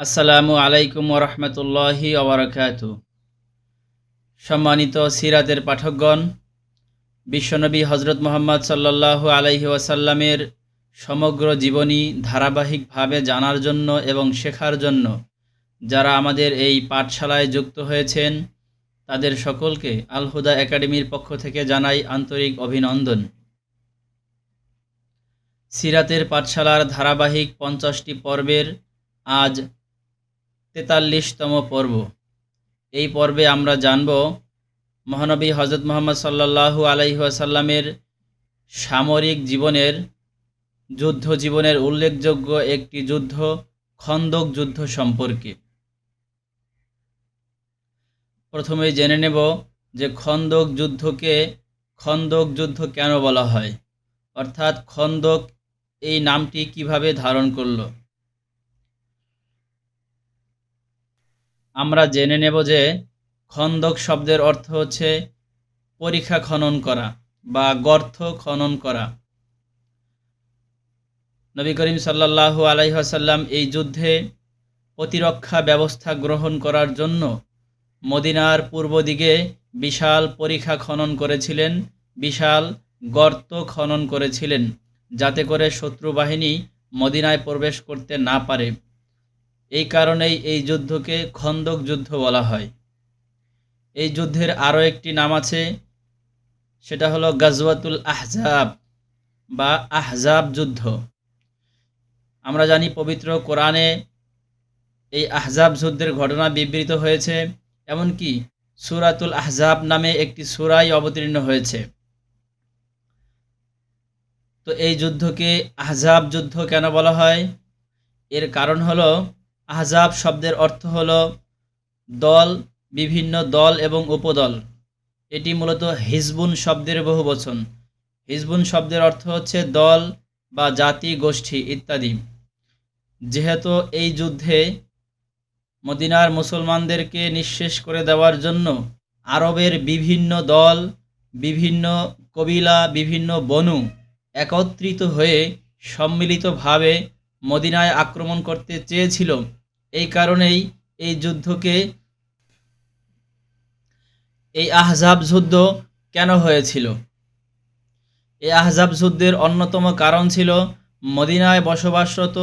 আসসালামু আলাইকুম ওরহমতুল্লাহি ওবরাকাতু। সম্মানিত সিরাতের পাঠকগণ, বিশ্বনবী হজরত মোহাম্মদ সাল্লাল্লাহু আলাইহি ওয়াসাল্লামের সমগ্র জীবনী ধারাবাহিকভাবে জানার জন্য এবং শেখার জন্য যারা আমাদের এই পাঠশালায় যুক্ত হয়েছেন, তাদের সকলকে আলহুদা একাডেমির পক্ষ থেকে জানাই আন্তরিক অভিনন্দন। সিরাতের পাঠশালার ধারাবাহিক পঞ্চাশটি পর্বের আজ তেতাল্লিশতম পর্ব। এই পর্বে আমরা জানব মহানবী হজরত মোহাম্মদ সাল্লাল্লাহু আলাইহাসাল্লামের সামরিক জীবনের, যুদ্ধ জীবনের উল্লেখযোগ্য একটি যুদ্ধ, খন্দক যুদ্ধ সম্পর্কে। প্রথমে জেনে নেব যে খন্দক যুদ্ধকে খন্দক যুদ্ধ কেন বলা হয়? অর্থাৎ খন্দক এই নামটি কীভাবে ধারণ করল? আমরা জেনে নেব যে খন্দক শব্দের অর্থ হচ্ছে পরীক্ষা খনন করা বা গর্ত খনন করা। নবী করিম সাল্লাহু আলাইহাসাল্লাম এই যুদ্ধে প্রতিরক্ষা ব্যবস্থা গ্রহণ করার জন্য মদিনার পূর্ব দিকে বিশাল পরীক্ষা খনন করেছিলেন, বিশাল গর্ত খনন করেছিলেন, যাতে করে শত্রু বাহিনী মদিনায় প্রবেশ করতে না পারে। এই কারণেই এই যুদ্ধকে খন্দক যুদ্ধ বলা হয়। এই যুদ্ধের আরও একটি নাম আছে, সেটা হলো গাজওয়াতুল আহজাব বা আহজাব যুদ্ধ। আমরা জানি পবিত্র কোরআনে এই আহজাব যুদ্ধের ঘটনা বিবৃত হয়েছে, এমনকি সুরাতুল আহজাব নামে একটি সুরাই অবতীর্ণ হয়েছে। তো এই যুদ্ধকে আহজাব যুদ্ধ কেন বলা হয়? এর কারণ হলো আহজাব শব্দের অর্থ হল দল, বিভিন্ন দল এবং উপদল। এটি মূলত হিজবুন শব্দের বহু বচন। হিজবুন শব্দের অর্থ হচ্ছে দল বা জাতি, গোষ্ঠী ইত্যাদি। যেহেতু এই যুদ্ধে মদিনার মুসলমানদেরকে নিঃশেষ করে দেওয়ার জন্য আরবের বিভিন্ন দল, বিভিন্ন কবিলা, বিভিন্ন বনু একত্রিত হয়ে সম্মিলিতভাবে মদিনায় আক্রমণ করতে চেয়েছিল এই কারণেই এই যুদ্ধকে এই আহজাব যুদ্ধ কেন হয়েছিল? এই আহজাব যুদ্ধের অন্যতম কারণ ছিল মদিনায় বসবাসরত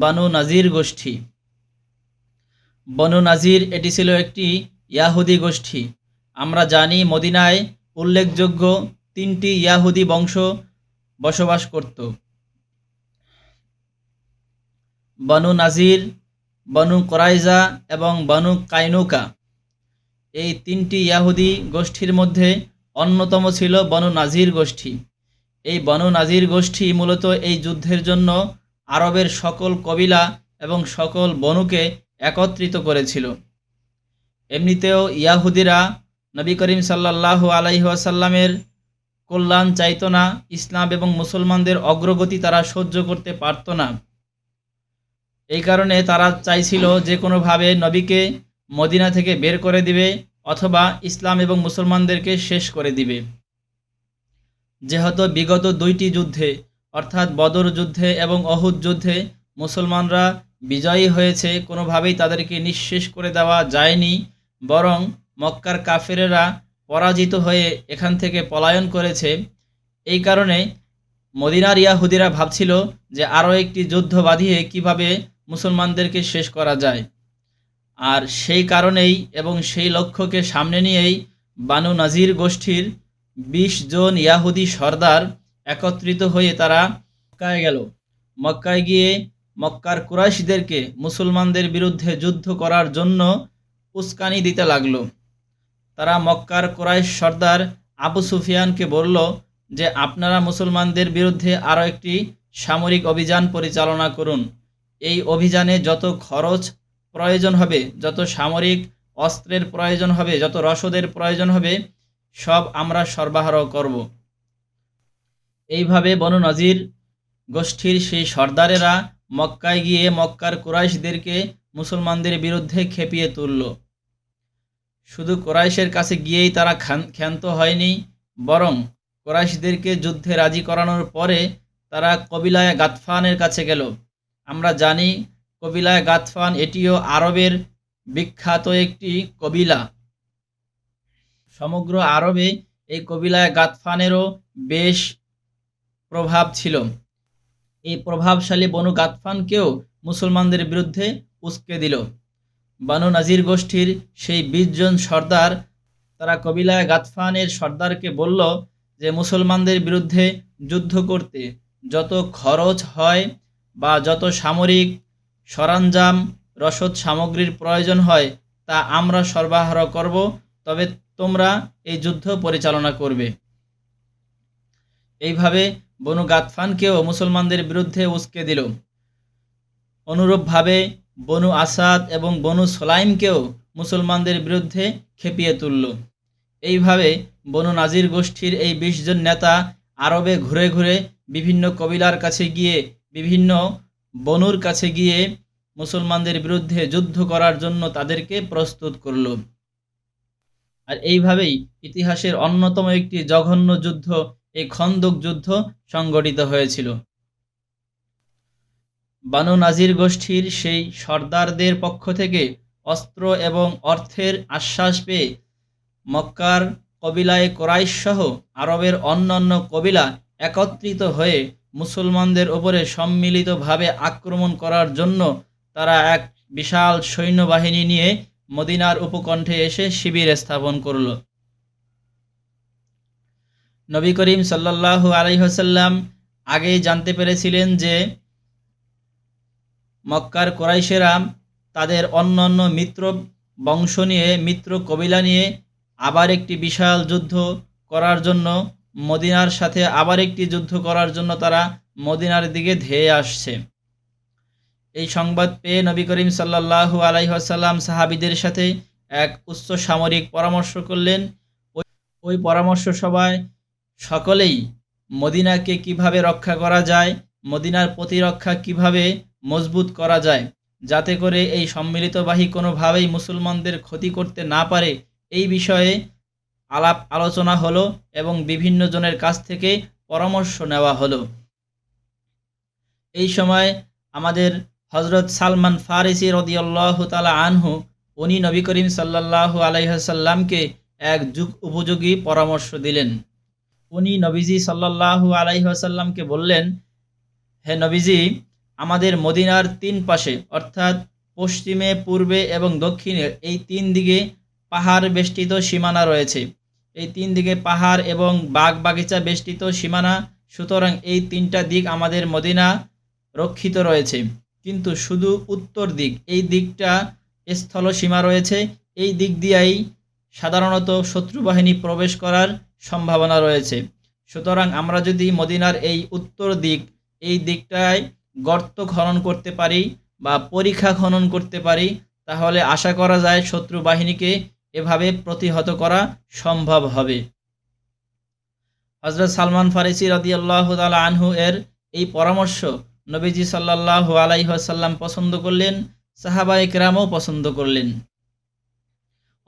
বানু নাজির গোষ্ঠী। বনু নাজির এটি ছিল একটি ইয়াহুদি গোষ্ঠী। আমরা জানি মদিনায় উল্লেখযোগ্য তিনটি ইয়াহুদি বংশ বসবাস করত। বনু নাজির বনু করাইজা এবং বনু কাইনুকা। এই তিনটি ইয়াহুদি গোষ্ঠীর মধ্যে অন্যতম ছিল বনু নাজির গোষ্ঠী। এই বনু নাজির গোষ্ঠী মূলত এই যুদ্ধের জন্য আরবের সকল কবিলা এবং সকল বনুকে একত্রিত করেছিল। এমনিতেও ইয়াহুদিরা নবী করিম সাল্লাহ আলাইহাসাল্লামের কল্যাণ চাইত না, ইসলাম এবং মুসলমানদের অগ্রগতি তারা সহ্য করতে পারত না। এই কারণে তারা চাইছিল যে কোনোভাবে নবীকে মদিনা থেকে বের করে দিবে অথবা ইসলাম এবং মুসলমানদেরকে শেষ করে দিবে। যেহেতু বিগত দুইটি যুদ্ধে, অর্থাৎ বদর যুদ্ধে এবং অহুদ যুদ্ধে মুসলমানরা বিজয়ী হয়েছে, কোনোভাবেই তাদেরকে নিঃশেষ করে দেওয়া যায়নি, বরং মক্কার কাফেরেরা পরাজিত হয়ে এখান থেকে পলায়ন করেছে। এই কারণে মদিনার ইয়াহুদিরা ভাবছিল যে আরও একটি যুদ্ধ বাঁধিয়ে কীভাবে মুসলমানদেরকে শেষ করা যায়। আর সেই কারণেই এবং সেই লক্ষ্যকে সামনে নিয়েই বানু নাজির গোষ্ঠীর বিশ জন ইয়াহুদি সর্দার একত্রিত হয়ে তারা মক্কায় গেল। মক্কায় গিয়ে মক্কার কুরাইশদেরকে মুসলমানদের বিরুদ্ধে যুদ্ধ করার জন্য উস্কানি দিতে লাগল। তারা মক্কার কুরাইশ সর্দার আবু সুফিয়ানকে বলল যে, আপনারা মুসলমানদের বিরুদ্ধে আরও একটি সামরিক অভিযান পরিচালনা করুন। এই অভিযানে যত খরচ প্রয়োজন হবে, যত সামরিক অস্ত্রের প্রয়োজন হবে, যত রসদের প্রয়োজন হবে, সব আমরা সরবরাহ করব। এইভাবে বনু নজির গোষ্ঠীর সেই সর্দারেরা মক্কায় গিয়ে মক্কার কুরাইশদেরকে মুসলমানদের বিরুদ্ধে খেপিয়ে তুলল। শুধু কোরাইশের কাছে গিয়েই তারা ক্ষান্ত হয়নি, বরং কোরাইশদেরকে যুদ্ধে রাজি করানোর পরে তারা কবিলায় গাতফানের কাছে গেল। আমরা জানি কবিলায় গাতফান এটিও আরবের বিখ্যাত একটি কবিলা। সমগ্র আরবে এই কবিলায় গাতফানেরও বেশ প্রভাব ছিল। এই প্রভাবশালী বনু গাতফানকেও মুসলমানদের বিরুদ্ধে উস্কে দিল। বানু নাজির গোষ্ঠীর সেই বিশজন সর্দার, তারা কবিলায় গাতফানের সর্দারকে বলল যে, মুসলমানদের বিরুদ্ধে যুদ্ধ করতে যত খরচ হয় বা যত সামরিক সরঞ্জাম, রসদ সামগ্রীর প্রয়োজন হয়, তা আমরা সরবরাহ করব, তবে তোমরা এই যুদ্ধ পরিচালনা করবে। এইভাবে বনু গাতফানকেও মুসলমানদের বিরুদ্ধে উস্কে দিল। অনুরূপভাবে বনু আসাদ এবং বনু সোলাইমকেও মুসলমানদের বিরুদ্ধে খেপিয়ে তুলল। এইভাবে বনু নাজির গোষ্ঠীর এই বিশ জন নেতা আরবে ঘুরে ঘুরে বিভিন্ন কবিলার কাছে গিয়ে বিভিন্ন বনুর কাছে গিয়ে মুসলমানদের বিরুদ্ধে যুদ্ধ করার জন্য তাদেরকে প্রস্তুত করল। আর এইভাবেই ইতিহাসের অন্যতম একটি জঘন্য যুদ্ধ, এই খন্দক যুদ্ধ সংগঠিত হয়েছিল। বানু নাজির গোষ্ঠীর সেই সর্দারদের পক্ষ থেকে অস্ত্র এবং অর্থের আশ্বাস পেয়ে মক্কার কবিলায় কোরাইশ সহ আরবের অন্যান্য কবিলা একত্রিত হয়ে মুসলমানদের ওপরে সম্মিলিতভাবে আক্রমণ করার জন্য তারা এক বিশাল সৈন্যবাহিনী নিয়ে মদিনার উপকণ্ঠে এসে শিবির স্থাপন করল। নবী করিম সাল্লাল্লাহু আলাইহসাল্লাম আগেই জানতে পেরেছিলেন যে মক্কার কোরাইশেরা তাদের অন্যান্য মিত্র বংশ নিয়ে, মিত্র কবিলা নিয়ে আবার একটি বিশাল যুদ্ধ করার জন্য মদিনার সাথে আবার একটি যুদ্ধ করার জন্য তারা মদিনার দিকে ধেয়ে আসছে। এই সংবাদ পেয়ে নবী করিম সাল্লাল্লাহু আলাইহাসাল্লাম সাহাবিদের সাথে এক উচ্চ সামরিক পরামর্শ করলেন। ওই পরামর্শ সভায় সকলেই মদিনাকে কীভাবে রক্ষা করা যায়, মদিনার প্রতিরক্ষা কীভাবে মজবুত করা যায়, যাতে করে এই সম্মিলিত বাহী কোনোভাবেই মুসলমানদের ক্ষতি করতে না পারে, এই বিষয়ে আলাপ আলোচনা হলো এবং বিভিন্ন জনের কাছ থেকে পরামর্শ নেওয়া হলো। এই সময় আমাদের হজরত সালমান ফারিসি রদিয়াল্লাহ তালা আনহু, উনি নবী করিম সাল্লাল্লাহু আলাইসাল্লামকে এক যুগ উপযোগী পরামর্শ দিলেন। উনি নবীজি সাল্লাল্লাহু আলাইসাল্লামকে বললেন, হে নবীজি, আমাদের মদিনার তিন পাশে, অর্থাৎ পশ্চিমে, পূর্বে এবং দক্ষিণে, এই তিন দিকে পাহাড় বেষ্টিত সীমানা রয়েছে। এই তিন দিকে পাহাড় এবং বাগ বাগিচা বেষ্টিত সীমানা, সুতরাং এই তিনটা দিক আমাদের মদিনা রক্ষিত রয়েছে। কিন্তু শুধু উত্তর দিক, এই দিকটা স্থল সীমা রয়েছে। এই দিক দিয়েই সাধারণত শত্রু বাহিনী প্রবেশ করার সম্ভাবনা রয়েছে। সুতরাং আমরা যদি মদিনার এই উত্তর দিক, এই দিকটায় গর্ত খনন করতে পারি বা পরীক্ষা খনন করতে পারি, তাহলে আশা করা যায় শত্রু বাহিনীকে এভাবে প্রতিহত করা সম্ভব হবে। হজরত সালমান ফারিসি রদিয়াল্লাহ তালা আনহু এর এই পরামর্শ নবীজি সাল্লাহ আলাইসাল্লাম পছন্দ করলেন সাহাবা একরামও পছন্দ করলেন।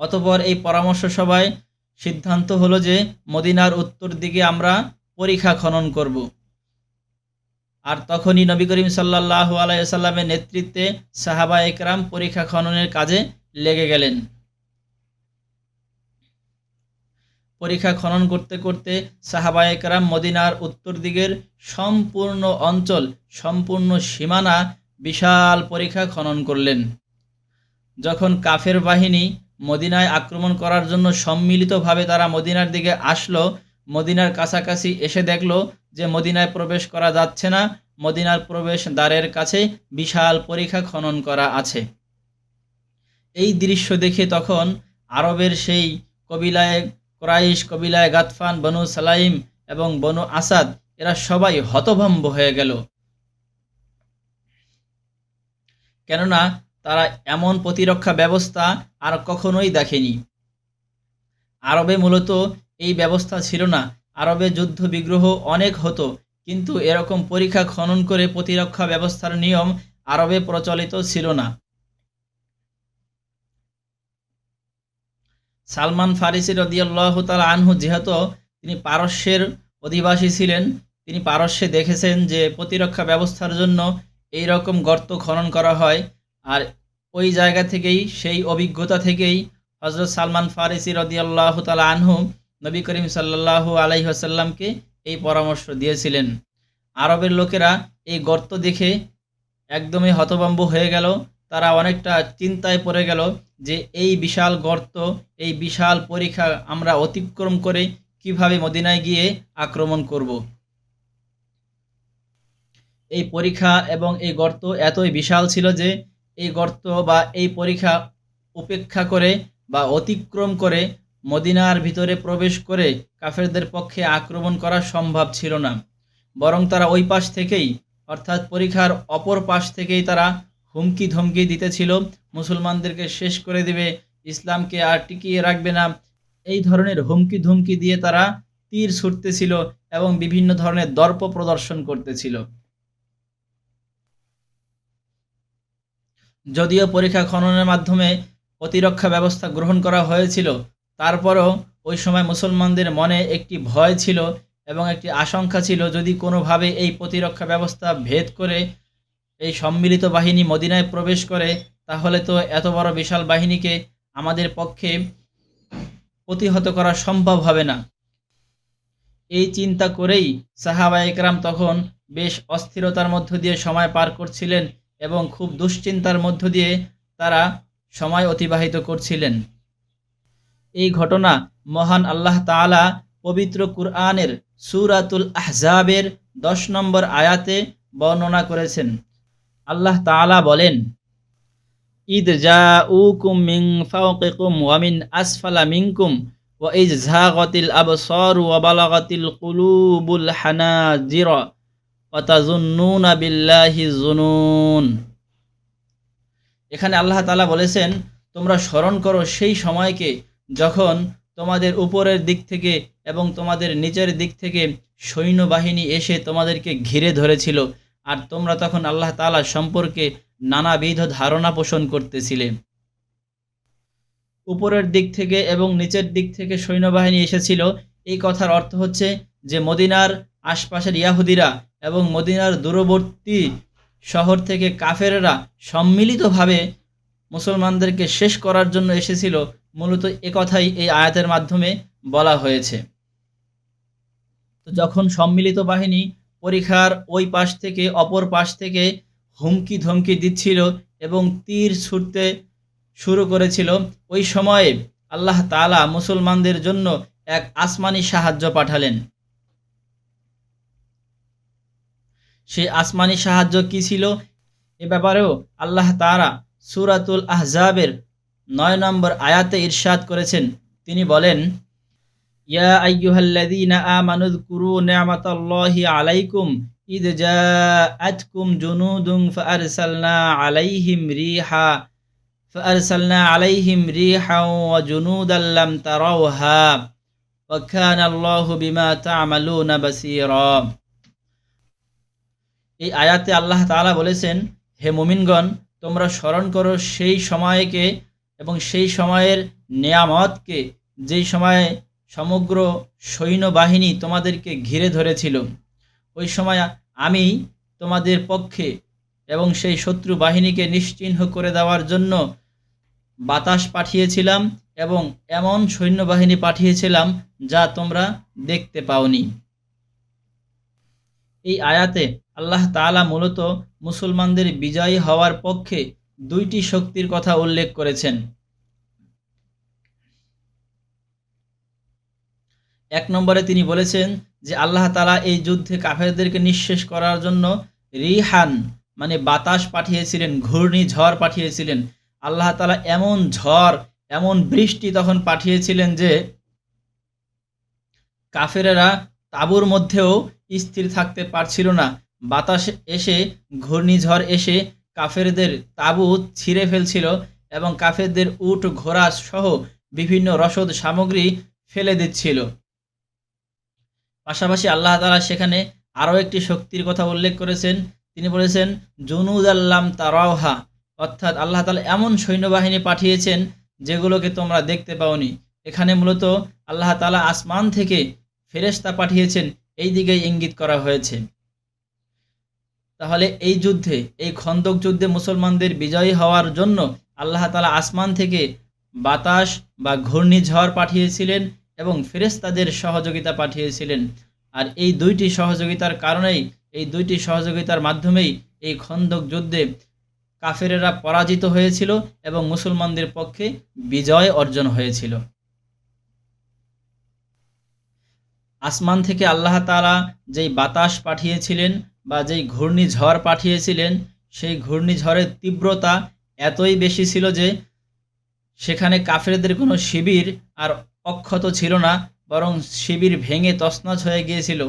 অতপর এই পরামর্শ সভায় সিদ্ধান্ত হলো যে মদিনার উত্তর দিকে আমরা পরীক্ষা খনন করব। আর তখনই নবী করিম সাল্লাহ আলাইসাল্লামের নেতৃত্বে সাহাবা একরাম পরীক্ষা খননের কাজে লেগে গেলেন। পরীক্ষা খনন করতে করতে সাহাবা একরাম মদিনার উত্তর দিকের সম্পূর্ণ অঞ্চল, সম্পূর্ণ সীমানা বিশাল পরীক্ষা খনন করলেন। যখন কাফের বাহিনী মদিনায় আক্রমণ করার জন্য সম্মিলিতভাবে তারা মদিনার দিকে আসলো, মদিনার কাছাকাছি এসে দেখল যে মদিনায় প্রবেশ করা যাচ্ছে না, মদিনার প্রবেশ দ্বারের কাছে বিশাল পরীক্ষা খনন করা আছে। এই দৃশ্য দেখে তখন আরবের সেই কবিলায় ক্রাইশ, কবিলায় গাতফান, বনু সালাইম এবং বনু আসাদ, এরা সবাই হতভম্ব হয়ে গেল। কেননা তারা এমন প্রতিরক্ষা ব্যবস্থা আর কখনোই দেখেনি। আরবে মূলত এই ব্যবস্থা ছিল না। আরবে যুদ্ধ বিগ্রহ অনেক হতো, কিন্তু এরকম পরীক্ষা খনন করে প্রতিরক্ষা ব্যবস্থার নিয়ম আরবে প্রচলিত ছিল না। সালমান ফারিসি রদিয়াল্লাহ তাল আনহু, যেহেতু তিনি পারস্যের অধিবাসী ছিলেন, তিনি পারস্যে দেখেছেন যে প্রতিরক্ষা ব্যবস্থার জন্য এই রকম গর্ত খনন করা হয়। আর ওই জায়গা থেকেই, সেই অভিজ্ঞতা থেকেই হজরত সালমান ফারিসি রদিয়াল্লাহ তালা আনহু নবী করিম সাল্লাহু আলাইহাসাল্লামকে এই পরামর্শ দিয়েছিলেন। আরবের লোকেরা এই গর্ত দেখে একদমই হতভম্ব হয়ে গেল। তারা অনেকটা চিন্তায় পড়ে গেল যে এই বিশাল গর্ত, এই বিশাল পরীক্ষা আমরা অতিক্রম করে কীভাবে মদিনায় গিয়ে আক্রমণ করব। এই পরীক্ষা এবং এই গর্ত এতই বিশাল ছিল যে এই গর্ত বা এই পরীক্ষা উপেক্ষা করে বা অতিক্রম করে মদিনার ভিতরে প্রবেশ করে কাফেরদের পক্ষে আক্রমণ করা সম্ভব ছিল না। বরং তারা ওই পাশ থেকেই, অর্থাৎ পরীক্ষার অপর পাশ থেকেই তারা হুমকি ধমকি দিতেছিল। মুসলমানদেরকে শেষ করে দিবে। ইসলামকে আর টিকিয়ে রাখবে না। এই ধরনের হুমকি ধুমকি দিয়ে তারা তীর ছুটতেছিল এবং বিভিন্ন ধরনের দর্প প্রদর্শন করতেছিল। যদিও পরীক্ষা খননের মাধ্যমে প্রতিরক্ষা ব্যবস্থা গ্রহণ করা হয়েছিল, তারপরও ওই সময় মুসলমানদের মনে একটি ভয় ছিল এবং একটি আশঙ্কা ছিল, যদি কোনোভাবে এই প্রতিরক্ষা ব্যবস্থা ভেদ করে এই সম্মিলিত বাহিনী মদিনায় প্রবেশ করে, তাহলে তো এত বড় বিশাল বাহিনীকে আমাদের পক্ষে প্রতিহত করা সম্ভব হবে না। এই চিন্তা করেই সাহাবা একরাম তখন বেশ অস্থিরতার মধ্য দিয়ে সময় পার করছিলেন এবং খুব দুশ্চিন্তার মধ্য দিয়ে তারা সময় অতিবাহিত করছিলেন। এই ঘটনা মহান আল্লাহ তাআলা পবিত্র কুরআনের সূরাতুল আহজাবের দশ নম্বর আয়াতে বর্ণনা করেছেন। আল্লাহ তাআলা বলেন, ঈদ জাউকুম মিন মিং ওয়া ওয়ামিন আসফালা মিনকুম ওয়া ইজ যাগাতিল আবসারু ওয়া বালাগাতিল কুলুবুল হানাজিরা ওয়া তাযুন্নুনা বিল্লাহি যুনুন। এখানে আল্লাহ তালা বলেছেন, তোমরা স্মরণ করো সেই সময়কে যখন তোমাদের উপরের দিক থেকে এবং তোমাদের নিচের দিক থেকে সৈন্যবাহিনী এসে তোমাদেরকে ঘিরে ধরেছিল। আর তোমরা তখন আল্লাহ তাআলা সম্পর্কে নানাবিধ ধারণা পোষণ করতেছিলে। উপরের দিক থেকে এবং নিচের দিক থেকে সৈন্যবাহিনী এসেছিল। এই কথার অর্থ হচ্ছে যে মদিনার আশপাশের ইয়াহুদিরা এবং মদিনার দূরবর্তী শহর থেকে কাফেররা সম্মিলিতভাবে মুসলমানদেরকে শেষ করার জন্য এসেছিল। মূলত কথাই এই আয়াতের মাধ্যমে বলা হয়েছে। তো যখন সম্মিলিত বাহিনী পরীক্ষার ওই পাশ থেকে, অপর পাশ থেকে হুমকি ধমকি দিচ্ছিল এবং তীর ছুটতে শুরু করেছিল। ওই সময়ে আল্লাহ তালা মুসলমানদের জন্য এক আসমানি সাহায্য পাঠালেন। সেই আসমানি সাহায্য কি ছিল? এ ব্যাপারেও আল্লাহ তারা সুরাতুল আহজাবের নয় নম্বর আয়াতে ইরশাদ করেছেন। তিনি বলেন ইয়া আইয়ুহাল্লাযীনা আমানুযকুরু নি'মাতাল্লাহি আলাইকুম ইদ জাআতকুম জুনুদুন ফাআরসালনা আলাইহিম রিহা فأرسلنا عليهم ريحا وجنودا لم تروها وكان الله بما تعملون بصيرا এই আয়াতে আল্লাহ তাআলা বলেছেন হে মুমিনগণ তোমরা স্মরণ করো সেই সময়কে এবং সেই সময়ের নেয়ামতকে যেই সময়ে সমগ্র সৈন্যবাহিনী তোমাদেরকে ঘিরে ধরেছিল। ওই সময় আমি তোমাদের পক্ষে এবং সেই শত্রু বাহিনীকে নিশ্চিহ্ন করে দেওয়ার জন্য বাতাস পাঠিয়েছিলাম এবং এমন সৈন্যবাহিনী পাঠিয়েছিলাম যা তোমরা দেখতে পাওনি। এই আয়াতে আল্লাহ তাআলা মূলত মুসলমানদের বিজয়ী হওয়ার পক্ষে দুইটি শক্তির কথা উল্লেখ করেছেন। এক নম্বরে তিনি বলেছেন যে আল্লাহ তালা এই যুদ্ধে কাফেরদেরকে নিঃশেষ করার জন্য রিহান মানে বাতাস পাঠিয়েছিলেন, ঘূর্ণি ঝড় পাঠিয়েছিলেন। আল্লাহ তালা এমন ঝড়, এমন বৃষ্টি তখন পাঠিয়েছিলেন যে কাফেরেরা তাঁবুর মধ্যেও স্থির থাকতে পারছিল না। বাতাস এসে ঘূর্ণিঝড় এসে কাফেরদের তাঁবু ছিঁড়ে ফেলছিল এবং কাফেরদের উট, ঘোড়া সহ বিভিন্ন রসদ সামগ্রী ফেলে দিচ্ছিল। পাশাপাশি আল্লাহ তালা সেখানে আরও একটি শক্তির কথা উল্লেখ করেছেন। তিনি বলেছেন, জুনুদ আল্লাম তারাওহা। অর্থাৎ আল্লাহ তালা এমন সৈন্যবাহিনী পাঠিয়েছেন যেগুলোকে তোমরা দেখতে পাওনি। এখানে মূলত আল্লাহ তালা আসমান থেকে ফেরেস্তা পাঠিয়েছেন, এই দিকেই ইঙ্গিত করা হয়েছে। তাহলে এই যুদ্ধে, এই খন্দক যুদ্ধে মুসলমানদের বিজয়ী হওয়ার জন্য আল্লাহ তালা আসমান থেকে বাতাস বা ঘূর্ণিঝড় পাঠিয়েছিলেন। এবং ফেরেশতাদের সহযোগিতা পাঠিয়েছিলেন। আর এই দুইটি সহযোগিতার কারণেই, এই দুইটি সহযোগিতার মাধ্যমেই এই খন্দক যুদ্ধে কাফেরেরা পরাজিত হয়েছিল এবং মুসলমানদের পক্ষে বিজয় অর্জন হয়েছিল। আসমান থেকে আল্লাহ তাআলা যেই বাতাস পাঠিয়েছিলেন বা যেই ঘূর্ণিঝড় পাঠিয়েছিলেন, সেই ঘূর্ণিঝড়ের তীব্রতা এতই বেশি ছিল যে, সেখানে কাফেরদের কোনো শিবির আর অক্ষত ছিল না, বরং শিবির ভেঙে তছনছ হয়ে গিয়েছিল।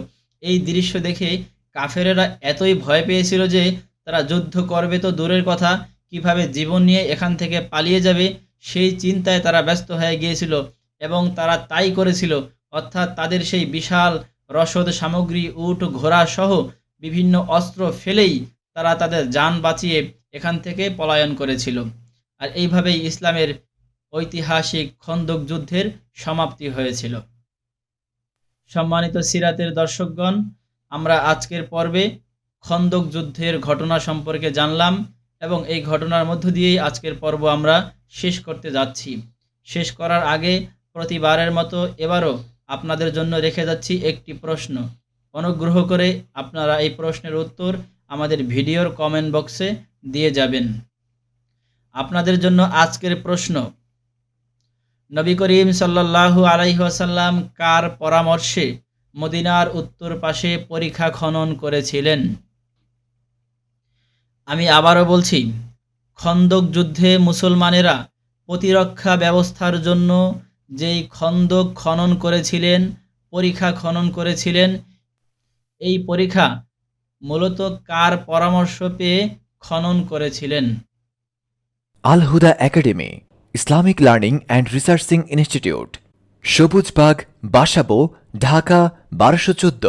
এই দৃশ্য দেখে কাফেরেরা এতই ভয় পেয়েছিল যে তারা যুদ্ধ করবে তো দূরের কথা, কীভাবে জীবন নিয়ে এখান থেকে পালিয়ে যাবে, সেই চিন্তায় তারা ব্যস্ত হয়ে গিয়েছিল এবং তারা তাই করেছিল। অর্থাৎ তাদের সেই বিশাল রসদ সামগ্রী, উট, ঘোড়া সহ বিভিন্ন অস্ত্র ফেলেই তারা তাদের যান বাঁচিয়ে এখান থেকে পলায়ন করেছিল। আর এইভাবেই ইসলামের ঐতিহাসিক খন্দক যুদ্ধের সমাপ্তি হয়েছিল। সম্মানিত সিরাতের দর্শকগণ, আমরা আজকের পর্বে খন্দক যুদ্ধের ঘটনা সম্পর্কে জানলাম এবং এই ঘটনার মধ্য দিয়েই আজকের পর্ব আমরা শেষ করতে যাচ্ছি। শেষ করার আগে প্রতিবারের মতো এবারও আপনাদের জন্য রেখে যাচ্ছি একটি প্রশ্ন। অনুগ্রহ করে আপনারা এই প্রশ্নের উত্তর আমাদের ভিডিওর কমেন্ট বক্সে দিয়ে যাবেন। আপনাদের জন্য আজকের প্রশ্ন নবী করিম সাল্লাল্লাহু আলাইহি ওয়াসাল্লাম কার পরামর্শে মদিনার উত্তর পাশে পরীক্ষা খনন করেছিলেন? আমি আবারও বলছি, খন্দক যুদ্ধে মুসলমানেরা প্রতিরক্ষা ব্যবস্থার জন্য যেই খন্দক খনন করেছিলেন, পরীক্ষা খনন করেছিলেন, এই পরীক্ষা মূলত কার পরামর্শ পেয়ে খনন করেছিলেন? Alhuda academy Islamic learning and researching institute. Sabujbagh Basabo Dhaka বারোশো চোদ্দ।